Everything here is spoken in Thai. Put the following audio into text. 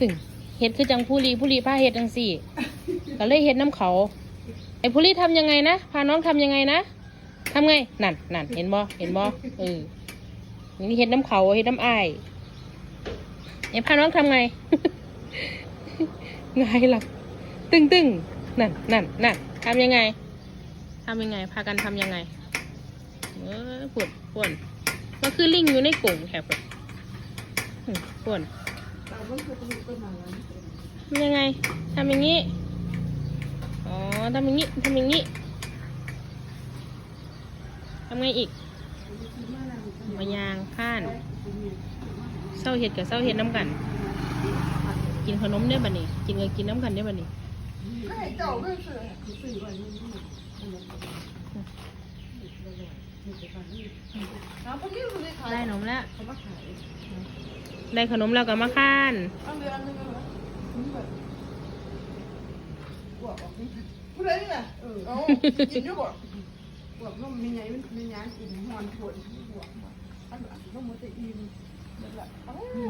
ตึงเฮ็ดคือจังผู้ลีผู้ลีพาเฮ็ดจังสี่ก็เลยเฮ็ดน้ำเขาไอ้ผู้ลีทำยังไงนะพาน้องทำยังไงนะทำไงนั่นนั่นเห็นบ่เห็นบ่เออนี่เฮ็ดน้ำเขาเฮ็ดน้ำอ้ไอ้พาน้องทำไงไงล่ะตึงตึงนั่นนั่นนั่นทำยังไงทำยังไง พากันทำยังไงเออปวดปวดมันคือลิงอยู่ในกรงแถบปวด เป็นไม้ไว้ทำยังไงทำอย่างนี้ อ๋อทำอย่างนี้ทำอย่างนี้ทำไงอีกมายางข้านเศร้าเห็ดกับเศร้าเห็ดน้ำกัน กินขนมได้บัดนี้กินกับกินน้ำกันได้บัดนี้ก็ให้ เจ้าด้วยเสือซื้อไว้นี่เอาพวกนี้มันเลยขายได้ขนมแล้วเขามาขายได้ขนมแล้วก็มาข้านเอาเรืออันนึงเลยนี่แบบบวกออกนี่ผู้ใดนี่น่ะเออเอากินอยู่บ่บวกนมมีไงมันมีไงกินหอนผลบวกอันอันนมมันจะอิ่มนั่นแหละเอ้ารวมอีกแล้ว